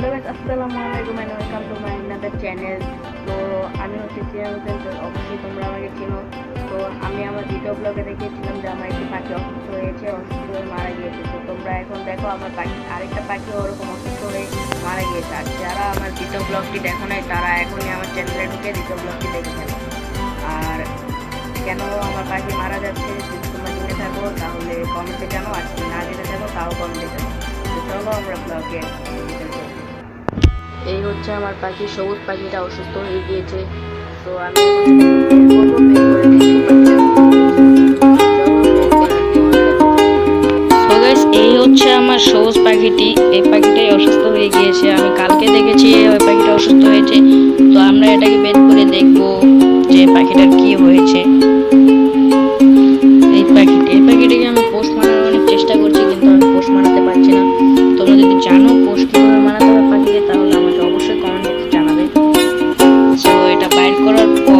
Hello guys আসসালামু আলাইকুম and welcome to my another channel তো আমি হচ্ছে সিয়াম হোসেন তো অবশ্যই তোমরা আমাকে চিনো। তো আমি আমার দ্বিতীয় ব্লগে দেখিয়েছিলাম যে আমার একটি পাখি অসুস্থ হয়েছে অসুস্থ হয়ে মারা গিয়েছে। তো তোমরা এখন দেখো আমার পাখি, আরেকটা পাখি ওরকম অসুস্থ হয়ে মারা গিয়েছে। আর যারা আমার দ্বিতীয় ব্লগটি দেখো নাই, তারা এখনই আমার চ্যানেলে ঢুকে দ্বিতীয় ব্লগটি দেখে আর কেন আমার পাখি মারা যাচ্ছে, যদি তোমরা জেনে থাকো, তাহলে কমেন্টে জানো। আর না জেনে থাকো, তাও কমেন্টে জানো। চলো আমরা ব্লগে এই হচ্ছে আমার পাখি, সবুজ পাখিটা অসুস্থ হয়ে গিয়েছে। তো আমি এই হচ্ছে আমার সবুজ পাখিটি। এই পাখিটাই অসুস্থ হয়ে গিয়েছে। আমি কালকে দেখেছি ওই পাখিটা অসুস্থ হয়েছে। তো আমরা এটাকে বের করে দেখব যে পাখিটার কি হয়েছে। corazón.